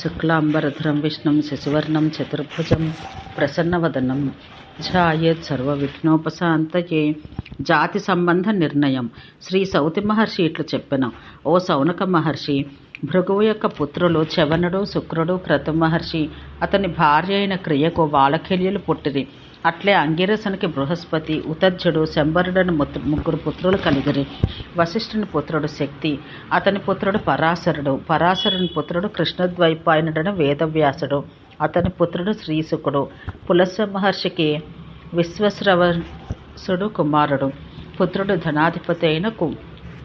శుక్లాంబరధరం విష్ణుం శశివర్ణం చతుర్భుజం ప్రసన్నవదనం. ఝాయేత్ సర్వవిఘ్నోపశాంతయే. జాతి సంబంధ నిర్ణయం. శ్రీ సౌతి మహర్షి ఇట్లు చెప్పిన. ఓ సౌనక మహర్షి భృగువు యొక్క పుత్రులు చవనుడు శుక్రుడు క్రతు మహర్షి అతని భార్య అయిన క్రియకు వాలకెల్యులు పుట్టిరి. అట్లే అంగిరసునికి బృహస్పతి ఉతజ్జుడు శంబరుడని ముగ్గురు పుత్రులు కలిగిరి. వశిష్ఠుని పుత్రుడు శక్తి అతని పుత్రుడు పరాశరుడు. పరాశరుని పుత్రుడు కృష్ణద్వైపాయనుడని వేదవ్యాసుడు. అతని పుత్రుడు శ్రీశుకుడు. పులస్య మహర్షికి విశ్వశ్రవసుడు కుమారుడు. పుత్రుడు ధనాధిపతి అయిన కు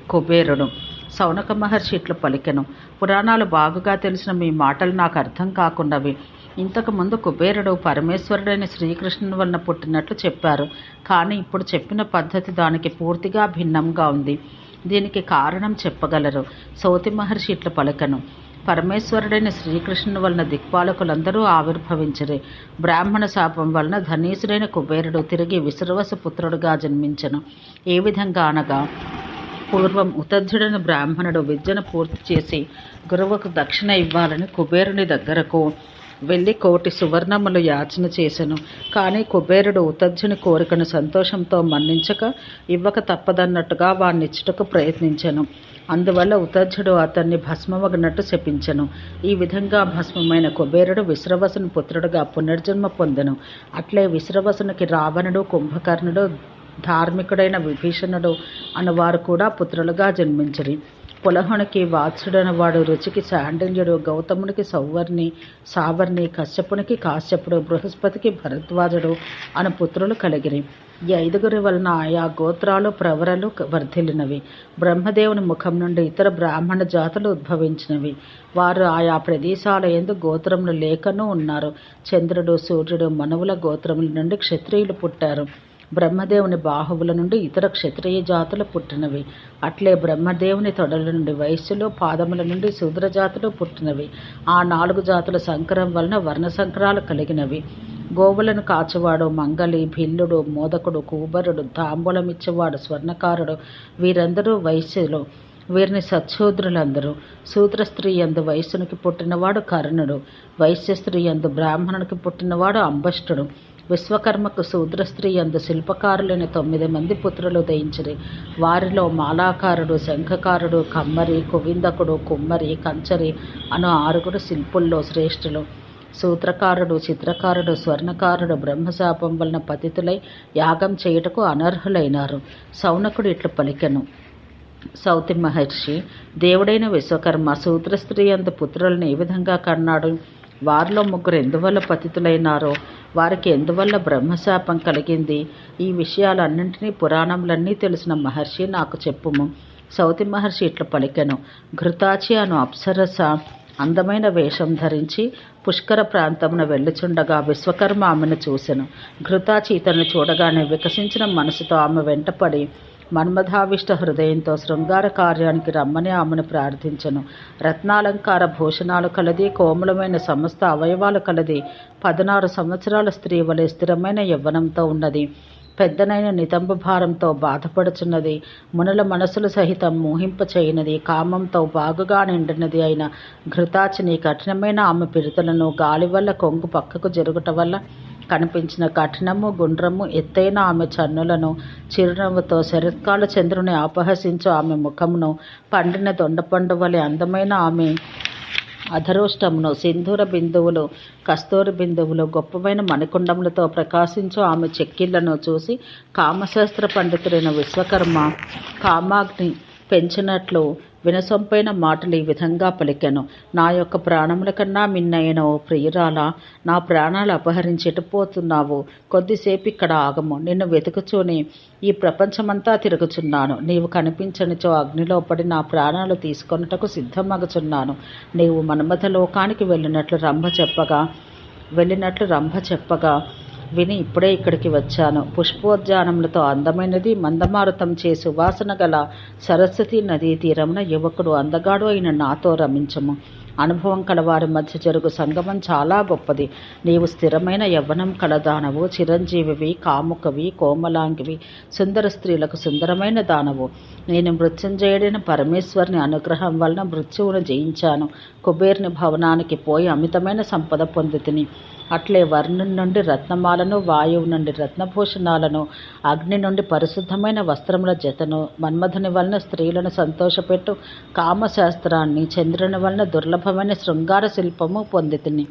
కుబేరుడు. సౌనక మహర్షి ఇట్లు పలికెను. పురాణాలు బాగుగా తెలిసిన మీ మాటలు నాకు అర్థం కాకున్నవి ఇంతకు ముందు కుబేరుడు పరమేశ్వరుడైన శ్రీకృష్ణుని వలన పుట్టినట్లు చెప్పారు. కానీ ఇప్పుడు చెప్పిన పద్ధతి దానికి పూర్తిగా భిన్నంగా ఉంది. దీనికి కారణం చెప్పగలరు. సౌతి మహర్షి ఇట్లు పలకను. పరమేశ్వరుడైన శ్రీకృష్ణుని వలన దిక్పాలకులందరూ ఆవిర్భవించరు. బ్రాహ్మణ శాపం వలన ధనీసుడైన కుబేరుడు తిరిగి విశ్రవస పుత్రుడుగా జన్మించను. ఏ విధంగా అనగా పూర్వం ఉతధ్యుడైన బ్రాహ్మణుడు విద్యను పూర్తి చేసి గురువుకు దక్షిణ ఇవ్వాలని కుబేరుని దగ్గరకు వెళ్ళి కోటి సువర్ణములు యాచన చేసెను. కానీ కుబేరుడు ఉతజ్జుని కోరికను సంతోషంతో మన్నించక ఇవ్వక తప్పదన్నట్టుగా వాణ్ణిచ్చుటకు ప్రయత్నించెను. అందువల్ల ఉతజ్జుడు అతన్ని భస్మమగినట్టు శపించెను. ఈ విధంగా భస్మమైన కుబేరుడు విశ్రవసుని పుత్రుడుగా పునర్జన్మ పొందెను. అట్లే విశ్రవసునికి రావణుడు కుంభకర్ణుడు ధార్మికుడైన విభీషణుడు అనువారు కూడా పుత్రులుగా జన్మించరి. పులహునికి వాత్సుడనవాడు రుచికి శాండిల్యుడు గౌతమునికి సౌవర్ణి సావర్ణి కశ్యపునికి కాశ్యపుడు బృహస్పతికి భరద్వాజుడు అను పుత్రులు కలిగిరి. ఈ ఐదుగురి వలన ఆయా గోత్రాలు ప్రవరలు వర్ధిల్లినవి. బ్రహ్మదేవుని ముఖం నుండి ఇతర బ్రాహ్మణ జాతులు ఉద్భవించినవి. వారు ఆయా ప్రదేశాల ఎందు గోత్రములు లేకనూ ఉన్నారు. చంద్రుడు సూర్యుడు మనువుల గోత్రముల నుండి క్షత్రియులు పుట్టారు. బ్రహ్మదేవుని బాహువుల నుండి ఇతర క్షత్రియ జాతులు పుట్టినవి. అట్లే బ్రహ్మదేవుని తొడల నుండి వయస్సులో పాదముల నుండి శూద్ర జాతులు పుట్టినవి. ఆ నాలుగు జాతుల సంకరం వలన వర్ణ సంకరాలు కలిగినవి. గోవులను కాచువాడు మంగలి భిల్లుడు మోదకుడు కూబరుడు తాంబూలమిచ్చేవాడు స్వర్ణకారుడు వీరందరూ వైశ్యులు వీరిని సత్శూద్రులందరూ శూద్ర స్త్రీ ఎందు వయస్సునికి పుట్టినవాడు కర్ణుడు. వైశ్య స్త్రీ ఎందు బ్రాహ్మణునికి పుట్టినవాడు అంబష్టుడు. విశ్వకర్మకు శూద్ర స్త్రీ అందు శిల్పకారులైన తొమ్మిది మంది పుత్రులు దయించిరి. వారిలో మాలాకారుడు శంఖకారుడు కమ్మరి కువిందకుడు కుమ్మరి కంచరి అను ఆరుగురు శిల్పుల్లో శ్రేష్ఠులు. సూత్రకారుడు చిత్రకారుడు స్వర్ణకారుడు బ్రహ్మశాపం వలన పతితులై యాగం చేయుటకు అనర్హులైనారు. సౌనకుడు ఇట్లు పలికెను. సౌతి మహర్షి దేవుడైన విశ్వకర్మ సూత్ర స్త్రీ అందు పుత్రులను ఏ విధంగా కన్నాడు? వారిలో ముగ్గురు ఎందువల్ల పతితులైనారో వారికి ఎందువల్ల బ్రహ్మశాపం కలిగింది? ఈ విషయాలన్నింటినీ పురాణములన్నీ తెలిసిన మహర్షి నాకు చెప్పుము. సౌతి మహర్షి ఇట్లా పలికెను. ఘృతాచి అను అప్సరస అందమైన వేషం ధరించి పుష్కర ప్రాంతమున వెళ్ళుచుండగా విశ్వకర్మ ఆమెను చూసెను. ఘృతాచి ఇతను చూడగానే వికసించిన మనసుతో ఆమె వెంటపడి మన్మథావిష్ట హృదయంతో శృంగార కార్యానికి రమ్మని ఆమెను ప్రార్థించను. రత్నాలంకార భూషణాలు కలది కోమలమైన సమస్త అవయవాలు కలది పదనారు సంవత్సరాల స్త్రీ వలె స్థిరమైన యవ్వనంతో ఉన్నది. పెద్దనైన నితంబ భారంతో బాధపడుచున్నది. మునుల మనసులు సహితం మోహింపచేయనది కామంతో బాగుగా నిండినది అయిన ఘృతాచిని కఠినమైన ఆమె పిరుతలను గాలి వల్ల కొంగు పక్కకు జరుగుట వల్ల కనిపించిన కఠినము గుండ్రము ఎత్తైన ఆమె చన్నులను చిరునవ్వుతో శరత్కాల చంద్రుని అపహసించు ఆమె ముఖమును పండిన దొండపండు వలె అందమైన ఆమె అధరోష్టమును సింధూర బిందువులు కస్తూరి బిందువులు గొప్పమైన మణికుండములతో ప్రకాశించు ఆమె చెక్కిళ్ళను చూసి కామశాస్త్ర పండితుడైన విశ్వకర్మ కామాగ్ని పెంచినట్లు వినసొంపైన మాటలు ఈ విధంగా పలికాను. నా యొక్క ప్రాణముల కన్నా మిన్నైన ఓ ప్రియురాల నా ప్రాణాలు అపహరించిటపోతున్నావు కొద్దిసేపు ఇక్కడ ఆగము. నిన్ను వెతుకుచూని ఈ ప్రపంచమంతా తిరుగుచున్నాను. నీవు కనిపించనిచో అగ్నిలో పడి నా ప్రాణాలు తీసుకొనుటకు సిద్ధమగుచున్నాను. నీవు మన్మథ లోకానికి వెళ్ళినట్లు రంభ చెప్పగా వెళ్ళినట్లు రంభ చెప్పగా విని ఇప్పుడే ఇక్కడికి వచ్చాను. పుష్పోద్యానములతో అందమైనది మందమారుతం చే సువాసన గల సరస్వతి నదీ తీరమున యువకుడు అందగాడు అయిన నాతో రమించము. అనుభవం కలవారి మధ్య జరుగు సంగమం చాలా గొప్పది. నీవు స్థిరమైన యవ్వనం కలదానవు. చిరంజీవివి కాముకవి కోమలాంగివి సుందర స్త్రీలకు సుందరమైన దానవు. నేను మృత్యుంజయుడైన పరమేశ్వరుని అనుగ్రహం వలన మృత్యువును జయించాను. కుబేరుని భవనానికి పోయి అమితమైన సంపద పొందితిని. అట్లే వర్ణం నుండి రత్నమాలను వాయువు నుండి రత్నభూషణాలను అగ్ని నుండి పరిశుద్ధమైన వస్త్రముల జతను మన్మధుని వలన స్త్రీలను సంతోషపెట్టు కామశాస్త్రాన్ని చంద్రుని వలన దుర్లభమైన శృంగార శిల్పము పొందితిని.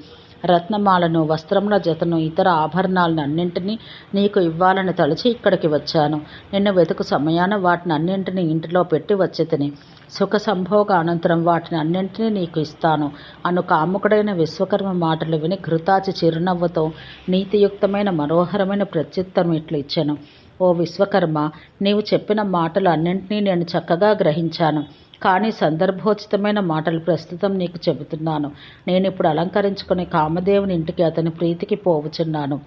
రత్నమాలను వస్త్రముల జతను ఇతర ఆభరణాలను అన్నింటినీ నీకు ఇవ్వాలని తలచి ఇక్కడికి వచ్చాను. నిన్ను వెతుకు సమయాన వాటిని అన్నింటినీ ఇంటిలో పెట్టి వచ్చి సుఖ సంభోగ అనంతరం వాటిని అన్నింటినీ నీకు ఇస్తాను. అను కాముకుడైన విశ్వకర్మ మాటలు విని ఘృతాచి చిరునవ్వుతో నీతియుక్తమైన మనోహరమైన ప్రత్యుత్తరం ఇట్లు ఇచ్చాను. ఓ విశ్వకర్మ నీవు చెప్పిన మాటలు అన్నింటినీ నేను చక్కగా గ్రహించాను. కానీ సందర్భోచితమైన మాటలు ప్రస్తుతం నీకు చెబుతున్నాను. నేను ఇప్పుడు అలంకరించుకునే కామదేవుని ఇంటికి అతని ప్రీతికి పోవుచున్నాను.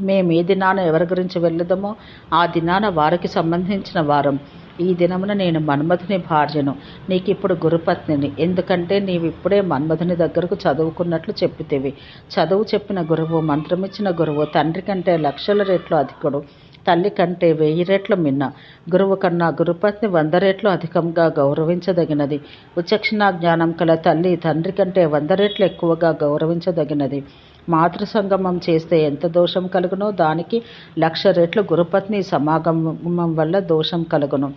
మేము ఏ దినాన ఎవరి గురించి వెళ్ళదమో ఆ దినాన వారికి సంబంధించిన వారం. ఈ దినమున నేను మన్మధుని భార్యను నీకు ఇప్పుడు గురుపత్నిని. ఎందుకంటే నీవిప్పుడే మన్మధుని దగ్గరకు చదువుకున్నట్లు చెప్పితేవి. చదువు చెప్పిన గురువు మంత్రమిచ్చిన గురువు తండ్రి కంటే లక్షల రెట్లు అధికుడు. తల్లి కంటే వెయ్యి రెట్లు మిన్న. గురువు కన్నా గురుపత్ని వంద రెట్లు అధికంగా గౌరవించదగినది. విచక్షణ జ్ఞానం కల తల్లి తండ్రి కంటే వంద రెట్లు ఎక్కువగా గౌరవించదగినది. మాతృ సంగమం చేస్తే ఎంత దోషం కలుగునో దానికి లక్ష రెట్లు గురుపత్ని సమాగమం వల్ల దోషం కలుగును.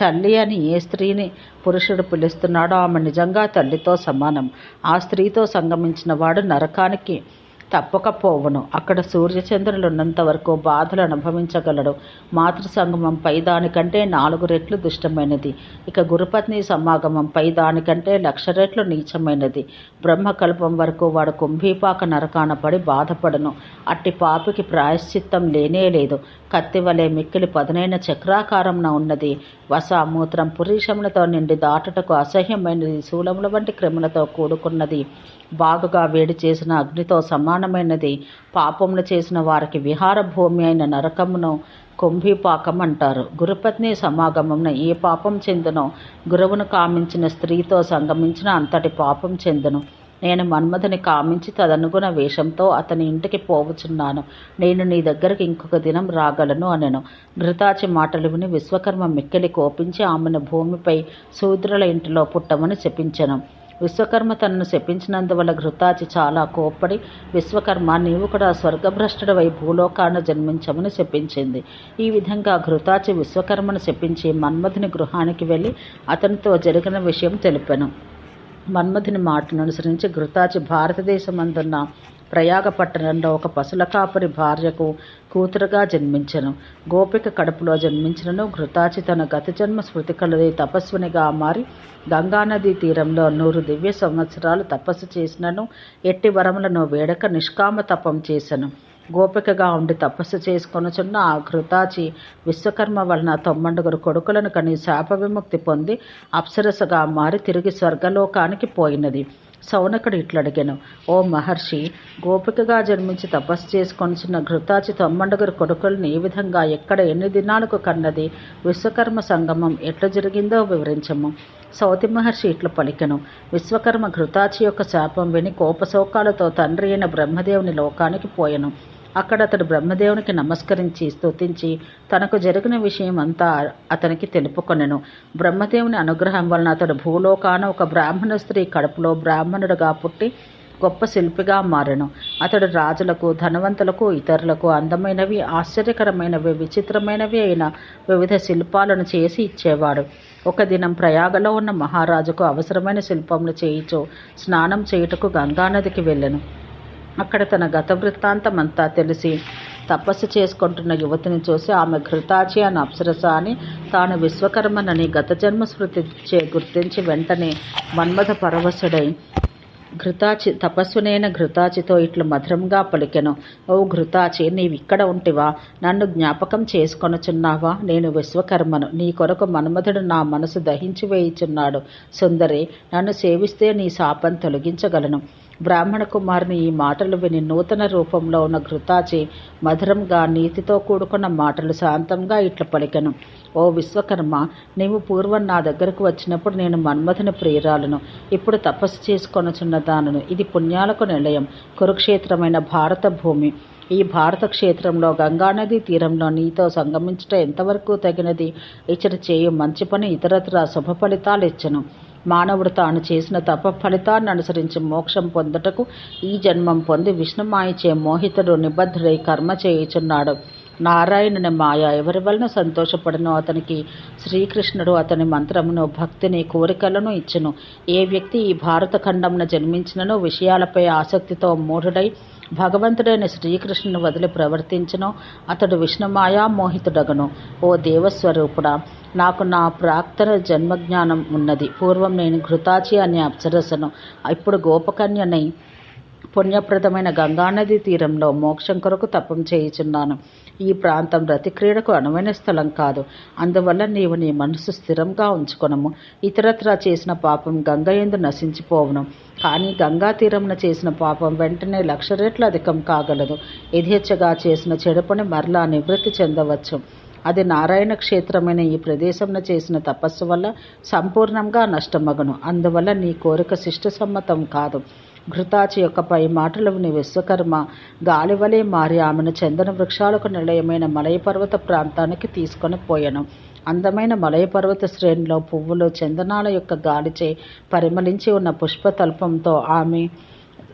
తల్లి అని ఏ స్త్రీని పురుషుడు పిలుస్తున్నాడో ఆమె నిజంగా తల్లితో సమానం. ఆ స్త్రీతో సంగమించిన వాడు నరకానికి తప్పకపోవును అక్కడ సూర్యచంద్రులు ఉన్నంత వరకు బాధలు అనుభవించగలడు మాతృ సంగమం పై దానికంటే నాలుగు రెట్లు దుష్టమైనది. ఇక గురుపత్ని సమాగమం పై దానికంటే లక్ష రెట్లు నీచమైనది. బ్రహ్మకల్పం వరకు వాడు కుంభీపాక నరకాన పడి బాధపడను. అట్టి పాపికి ప్రాయశ్చిత్తం లేనే లేదు. కత్తి వలె మిక్కిలి పదునైన చక్రాకారంన ఉన్నది. వసామూత్రం పురీషములతో నిండి దాటుటకు అసహ్యమైనది. శూలముల వంటి క్రిములతో కూడుకున్నది. బాగుగా వేడి చేసిన అగ్నితో సమా సమానమైనది. పాపములు చేసిన వారికి విహార భూమి అయిన నరకమును కుంభీపాకం అంటారు గురుపత్ని సమాగమమున ఏ పాపం చెందునో గురువును కామించిన స్త్రీతో సంగమించిన అంతటి పాపం చెందును. నేను మన్మథుని కామించి తదనుగుణ వేషంతో అతని ఇంటికి పోవుచున్నాను నేను నీ దగ్గరికి ఇంకొక దినం రాగలను అనెను. ఘృతాచి మాటలు విని విశ్వకర్మ మిక్కిలి కోపించి ఆమెను భూమిపై శూద్రుల ఇంటిలో పుట్టమని శపించెను. విశ్వకర్మ తనను శపించినందువల్ల ఘృతాచి చాలా కోప్పడి విశ్వకర్మ నీవు కూడా స్వర్గభ్రష్టుడవై భూలోకాన జన్మించమని శపించింది. ఈ విధంగా ఘృతాచి విశ్వకర్మను శపించి మన్మధుని గృహానికి వెళ్ళి అతనితో జరిగిన విషయం తెలిపాను. మన్మధుని మాటను అనుసరించి ఘృతాచి భారతదేశమందున్న ప్రయాగపట్టణంలో ఒక పశుల కాపరి భార్యకు కూతురుగా జన్మించెను. గోపిక కడుపులో జన్మించినను. ఘృతాచి తన గత జన్మ స్మృతి కలది తపస్వినిగా మారి గంగానదీ తీరంలో నూరు దివ్య సంవత్సరాలు తపస్సు చేసినను. ఎట్టి వరములను వేడక నిష్కామ తపం చేసెను. గోపికగా ఉండి తపస్సు చేసుకొనుచున్న ఆ ఘృతాచి విశ్వకర్మ వలన తొమ్మండుగురు కొడుకులను కని శాప విముక్తి పొంది అప్సరసగా మారి తిరిగి స్వర్గలోకానికి పోయినది. శౌనకుడు ఇట్లడిగాను ఓ మహర్షి గోపికగా జన్మించి తపస్సు చేసుకొనిచిన ఘృతాచి తొమ్మండుగురు కొడుకుల్ని ఏ విధంగా ఎక్కడ ఎన్ని దినాలకు కన్నది? విశ్వకర్మ సంగమం ఎట్లా జరిగిందో వివరించము. సౌతి మహర్షి ఇట్లు పలికెను. విశ్వకర్మ ఘృతాచి యొక్క శాపం విని కోపశోకాలతో తండ్రి అయిన బ్రహ్మదేవుని లోకానికి పోయెను. అక్కడ అతడు బ్రహ్మదేవునికి నమస్కరించి స్తుతించి తనకు జరిగిన విషయం అంతా అతనికి తెలుపుకొనెను. బ్రహ్మదేవుని అనుగ్రహం వలన అతడు భూలోకాన ఒక బ్రాహ్మణ స్త్రీ కడుపులో బ్రాహ్మణుడుగా పుట్టి గొప్ప శిల్పిగా మారెను. అతడు రాజులకు ధనవంతులకు ఇతరులకు అందమైనవి ఆశ్చర్యకరమైనవి విచిత్రమైనవి అయిన వివిధ శిల్పాలను చేసి ఇచ్చేవాడు. ఒక దినం ప్రయాగలో ఉన్న మహారాజుకు అవసరమైన శిల్పములు చేయిచు స్నానం చేయుటకు గంగానదికి వెళ్ళెను. అక్కడ తన గత వృత్తాంతమంతా తెలిసి తపస్సు చేసుకుంటున్న యువతిని చూసి ఆమె ఘృతాచి అని అప్సరస అని తాను విశ్వకర్మనని గత జన్మ స్మృతి చే గుర్తించి వెంటనే మన్మథ పరవశుడై ఘృతాచి తపస్సునైన ఘృతాచితో ఇట్లు మధురంగా పలికెను. ఓ ఘృతాచి నీవిక్కడ ఉంటివా? నన్ను జ్ఞాపకం చేసుకొనుచున్నావా? నేను విశ్వకర్మను. నీ కొరకు మన్మధుడు నా మనసు దహించి వేయుచున్నాడు. సుందరి నన్ను సేవిస్తే నీ శాపం తొలగించగలను. బ్రాహ్మణ కుమారుని ఈ మాటలు విని నూతన రూపంలో ఉన్న ఘృతాచి మధురంగా నీతితో కూడుకున్న మాటలు శాంతంగా ఇట్ల పలికను. ఓ విశ్వకర్మ నీవు పూర్వం నా దగ్గరకు వచ్చినప్పుడు నేను మన్మథుని ప్రియురాలను. ఇప్పుడు తపస్సు చేసుకొనుచున్న దానను. ఇది పుణ్యాలకు నిలయం. కురుక్షేత్రమైన భారత భూమి. ఈ భారత క్షేత్రంలో గంగానది తీరంలో నీతో సంగమించట ఎంతవరకు తగినది? ఇచ్చట చేయు మంచి పని ఇతరత్ర శుభ ఫలితాలు ఇచ్చను. మానవుడు తాను చేసిన తప ఫలితాన్ని అనుసరించి మోక్షం పొందుటకు ఈ జన్మం పొంది విష్ణుమాయిచే మోహితుడు నిబద్ధుడై కర్మ చేయుచున్నాడు. నారాయణుని మాయ ఎవరి వలన సంతోషపడను అతనికి శ్రీకృష్ణుడు అతని మంత్రమును భక్తిని కోరికలను ఇచ్చును. ఏ వ్యక్తి ఈ భారత ఖండమున జన్మించినను విషయాలపై ఆసక్తితో మూఢుడై భగవంతుడైన శ్రీకృష్ణుని వదిలి ప్రవర్తించను అతడు విష్ణుమాయా మోహితుడగను. ఓ దేవస్వరూపుడా నాకు నా ప్రాక్తన జన్మజ్ఞానం ఉన్నది. పూర్వం నేను ఘృతాచి అనే అప్సరసను ఇప్పుడు గోపకన్యనై పుణ్యప్రదమైన గంగానది తీరంలో మోక్షం కొరకు తపం చేయుచున్నాను. ఈ ప్రాంతం రతిక్రీడకు అనువైన స్థలం కాదు. అందువల్ల నీవు నీ మనసు స్థిరంగా ఉంచుకొనము. ఇతరత్రా చేసిన పాపం గంగ ఎందు నశించిపోవును. కానీ గంగా తీరమున చేసిన పాపం వెంటనే లక్ష రెట్లు అధికం కాగలదు. యథేచ్ఛగా చేసిన చెడుపని మరలా నివృత్తి చెందవచ్చు. అది నారాయణ క్షేత్రమైన ఈ ప్రదేశంలో చేసిన తపస్సు వల్ల సంపూర్ణంగా నష్టమగను. అందువల్ల నీ కోరిక శిష్ట సమ్మతం కాదు. ఘృతాచి యొక్క పై మాటలు విని విశ్వకర్మ గాలివలే మారి ఆమెను చందన వృక్షాలకు నిలయమైన మలయ పర్వత ప్రాంతానికి తీసుకొని పోయాను. అందమైన మలయ పర్వత శ్రేణిలో పువ్వులు చందనాల యొక్క గాలిచే పరిమళించి ఉన్న పుష్పతల్పంతో ఆమె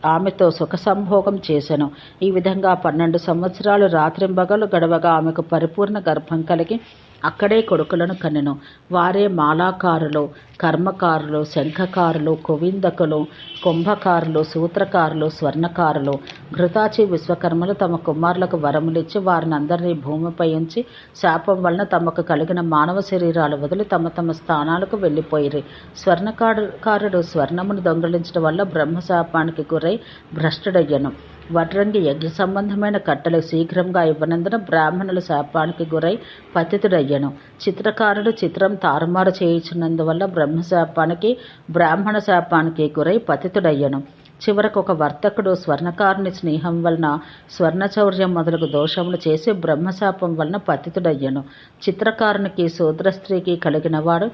ఆమెతో సుఖ సంభోగం చేశాను ఈ విధంగా పన్నెండు సంవత్సరాలు రాత్రింబగలు గడవగా ఆమెకు పరిపూర్ణ గర్భం కలిగి అక్కడే కొడుకులను కనెను వారే మాలాకారులు కర్మకారులు శంఖకారులు కువిందకులు కుంభకారులు సూత్రకారులు స్వర్ణకారులు. ఘృతాచి విశ్వకర్మలు తమ కుమారులకు వరములిచ్చి వారిని అందరినీ భూమిపై ఉంచి శాపం వలన తమకు కలిగిన మానవ శరీరాలు వదిలి తమ తమ స్థానాలకు వెళ్ళిపోయిరి. స్వర్ణకారుడు స్వర్ణమును దొంగిలించడం వల్ల బ్రహ్మశాపానికి గురై భ్రష్టుడయ్యను. వడ్రంగి యజ్ఞ సంబంధమైన కట్టెలు శీఘ్రంగా ఇవ్వనందున బ్రాహ్మణుల శాపానికి గురై పతితుడయ్యను. చిత్రకారుడు చిత్రం తారుమారు చేయించినందువల్ల బ్రహ్మశాపానికి బ్రాహ్మణ శాపానికి గురై పతితుడయ్యను. చివరకు ఒక వర్తకుడు స్వర్ణకారుని స్నేహం వలన స్వర్ణచౌర్యం మొదలగు దోషములు చేసి బ్రహ్మశాపం వలన పతితుడయ్యను. చిత్రకారునికి శూద్రస్త్రీకి కలిగినవాడు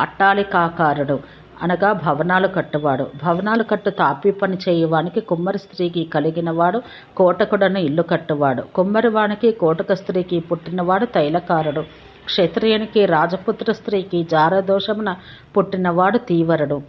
అట్టాలికాకారుడు అనగా భవనాలు కట్టువాడు. భవనాలు కట్టు తాపి పని చేయవానికి కుమ్మరి స్త్రీకి కలిగినవాడు కోటకుడను ఇల్లు కట్టువాడు. కుమ్మరివానికి కోటక స్త్రీకి పుట్టినవాడు తైలకారుడు. క్షత్రియునికి రాజపుత్ర స్త్రీకి జారదోషమున పుట్టినవాడు తీవరుడు.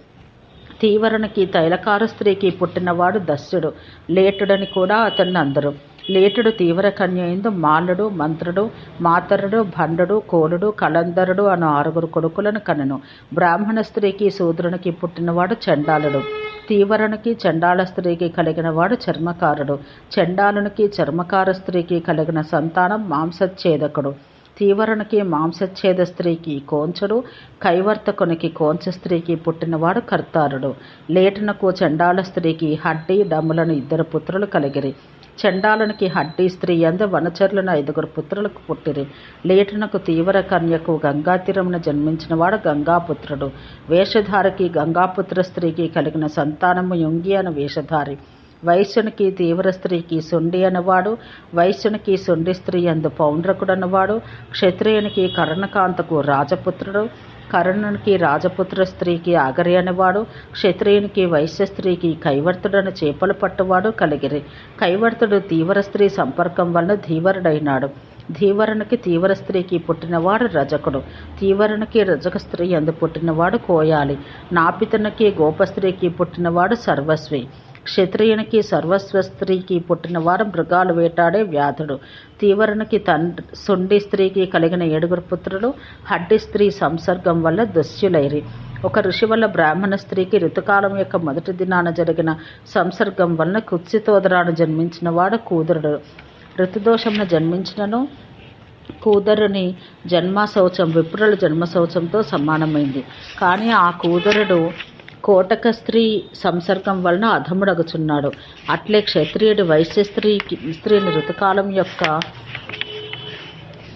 తీవరునికి తైలకారు స్త్రీకి పుట్టినవాడు దస్యుడు. లేటుడని కూడా అతన్ని అందరు. లేటుడు తీవ్ర కన్యయందు మాలుడు మంత్రుడు మాతరుడు భండుడు కోలుడు కలందరుడు అను ఆరుగురు కొడుకులను కనెను. బ్రాహ్మణ స్త్రీకి శూద్రునికి పుట్టినవాడు చండాలుడు. తీవరునికి చండాల స్త్రీకి కలిగినవాడు చర్మకారుడు. చండాలునికి చర్మకార స్త్రీకి కలిగిన సంతానం మాంసచ్ఛేదకుడు తీవరునికి మాంసచ్ఛేద స్త్రీకి కోంచుడు. కైవర్తకునికి కోంచ స్త్రీకి పుట్టినవాడు కర్తారుడు. లేటునకు చండాల స్త్రీకి హడ్డి డమ్ములను ఇద్దరు పుత్రులు కలిగిరి. చండాలునికి హడ్డీ స్త్రీ అందు వనచరులను ఐదుగురు పుత్రులకు పుట్టిరి. లేటునకు తీవ్ర కన్యకు గంగాతీరమున జన్మించినవాడు గంగాపుత్రుడు. వేషధారికి గంగాపుత్ర స్త్రీకి కలిగిన సంతానము యుంగి అను వేషధారి. వైశ్యునికి తీవ్ర స్త్రీకి సుండి అనవాడు వైశ్యునికి సుండి స్త్రీ అందు పౌండ్రకుడన్నవాడు క్షత్రియునికి కరణకాంతకు రాజపుత్రుడు కరుణునికి రాజపుత్ర స్త్రీకి ఆగరి అనేవాడు క్షత్రియునికి వైశ్య స్త్రీకి కైవర్తుడని చేపలు పట్టువాడు కలిగిరి. కైవర్తుడు తీవ్ర స్త్రీ సంపర్కం వలన ధీవరుడైనాడు. ధీవరునికి తీవ్ర స్త్రీకి పుట్టినవాడు రజకుడు. తీవరునికి రజక స్త్రీ అందు పుట్టినవాడు కోయాలి. నాపితనికి గోపస్త్రీకి పుట్టినవాడు సర్వస్వి. క్షత్రియునికి సర్వస్వ స్త్రీకి పుట్టినవారు మృగాలు వేటాడే వ్యాధుడు. తీవరునికి తండ్రి సుండి స్త్రీకి కలిగిన ఏడుగురు పుత్రులు హడ్డి స్త్రీ సంసర్గం వల్ల దుశ్యులైరి. ఒక ఋషి వల్ల బ్రాహ్మణ స్త్రీకి ఋతుకాలం యొక్క మొదటి దినాన జరిగిన సంసర్గం వలన కుత్సితోదరాను జన్మించిన వాడు కూతురుడు. ఋతుదోషంను జన్మించినను కూదరుని జన్మశౌచం విప్రుల జన్మశౌచంతో సమానమైంది. కానీ ఆ కూదరుడు కోటక స్త్రీ సంసర్గం వలన అధముడగుచున్నాడు. అట్లే క్షత్రియుడి వైశ్య స్త్రీకి స్త్రీని ఋతుకాలం యొక్క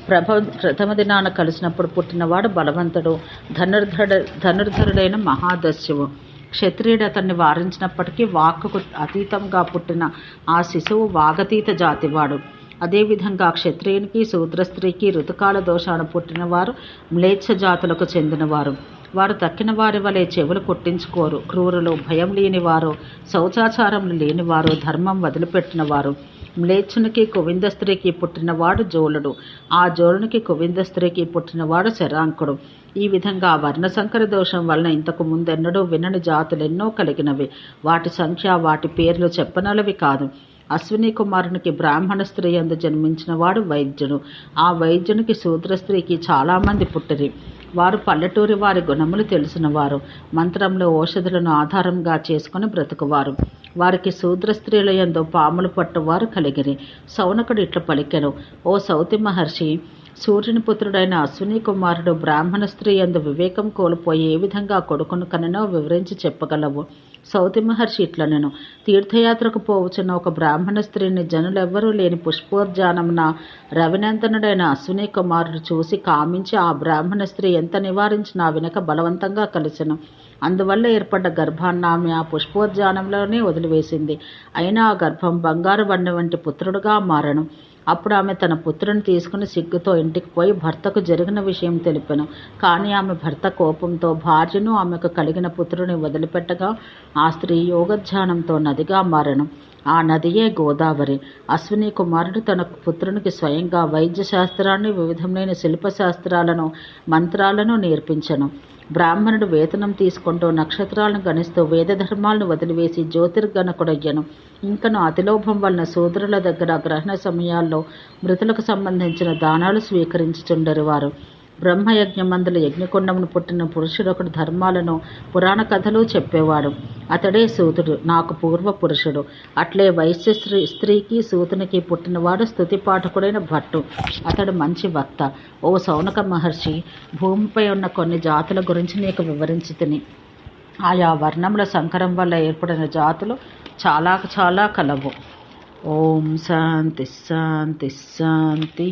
ప్రభ ప్రథమ దినాన కలిసినప్పుడు పుట్టినవాడు బలవంతుడు ధనుర్ధర ధనుర్ధరుడైన మహాదస్యువు. క్షత్రియుడు అతన్ని వారించినప్పటికీ వాక్కుకు అతీతంగా పుట్టిన ఆ శిశువు వాగతీత జాతివాడు. అదేవిధంగా క్షత్రియునికి శూద్ర స్త్రీకి ఋతుకాల దోషాన పుట్టినవారు మ్లేచ్ఛ జాతులకు చెందినవారు. వారు తక్కిన వారి వలె చెవులు కొట్టించుకోరు. క్రూరులు భయం లేనివారు శౌచాచారం లేనివారు ధర్మం వదిలిపెట్టినవారు. మ్లేచ్ఛునికి కువింద స్త్రీకి పుట్టినవాడు జోలుడు. ఆ జోలునికి కువింద స్త్రీకి పుట్టినవాడు శరాంకుడు. ఈ విధంగా వర్ణశంకర దోషం వలన ఇంతకు ముందెన్నడూ వినని జాతులెన్నో కలిగినవి. వాటి సంఖ్య వాటి పేర్లు చెప్పనలవి కాదు. అశ్విని కుమారునికి బ్రాహ్మణ స్త్రీ అందు జన్మించినవాడు వైద్యుడు. ఆ వైద్యునికి శూద్ర స్త్రీకి చాలామంది పుట్టిరి. వారు పల్లెటూరి వారి గుణములు తెలిసినవారు మంత్రంలో ఔషధులను ఆధారంగా చేసుకుని బ్రతుకువారు. వారికి శూద్ర స్త్రీల యందు పాములు పట్టువారు కలిగిరి. సౌనకుడు ఇట్లా పలికెను. ఓ సౌతి మహర్షి సూర్యుని పుత్రుడైన అశ్విని కుమారుడు బ్రాహ్మణ స్త్రీ యందు వివేకం కోల్పోయి ఏ విధంగా కొడుకును కననో వివరించి చెప్పగలవు? సౌతి మహర్షి ఇట్లనెను. తీర్థయాత్రకు పోవచ్చున్న ఒక బ్రాహ్మణ స్త్రీని జనులెవ్వరూ లేని పుష్పోర్జానమున రవినందనుడైన అశ్విని కుమారుడు చూసి కామించి ఆ బ్రాహ్మణ స్త్రీ ఎంత నివారించినా వెనక బలవంతంగా కలిసెను. అందువల్ల ఏర్పడ్డ గర్భాన్ని ఆమె ఆ పుష్పోద్యానంలోనే వదిలివేసింది. అయినా ఆ గర్భం బంగారు బండ వంటి పుత్రుడుగా మారను. అప్పుడు ఆమె తన పుత్రుని తీసుకుని సిగ్గుతో ఇంటికి పోయి భర్తకు జరిగిన విషయం తెలిపెను. కానీ ఆమె భర్త కోపంతో భార్యను ఆమెకు కలిగిన పుత్రుని వదిలిపెట్టగా ఆ స్త్రీ యోగధ్యానంతో నదిగా మారను. ఆ నదియే గోదావరి. అశ్విని కుమారుడు తన పుత్రునికి స్వయంగా వైద్య శాస్త్రాన్ని వివిధమైన శిల్పశాస్త్రాలను మంత్రాలను నేర్పించను. బ్రాహ్మణుడు వేతనం తీసుకుంటూ నక్షత్రాలను గణిస్తూ వేదధర్మాలను వదిలివేసి జ్యోతిర్గణకుడయ్యను. ఇంకను అతిలోభం వలన సోదరుల దగ్గర గ్రహణ సమయాల్లో మృతులకు సంబంధించిన దానాలు స్వీకరించుచుండరు వారు బ్రహ్మయజ్ఞమందుల యజ్ఞకుండమును పుట్టిన పురుషుడొకడు ధర్మాలను పురాణ కథలు చెప్పేవాడు. అతడే సూతుడు నాకు పూర్వ పురుషుడు అట్లే వైశ్య స్త్రీ స్త్రీకి సూతునికి పుట్టినవాడు స్థుతి పాఠకుడైన భట్టు. అతడు మంచి వక్త. ఓ సౌనక మహర్షి భూమిపై ఉన్న కొన్ని జాతుల గురించి నీకు వివరించి తిని. ఆయా వర్ణముల సంకరం వల్ల ఏర్పడిన జాతులు చాలా చాలా కలవు. ఓం శాంతి శాంతి శాంతి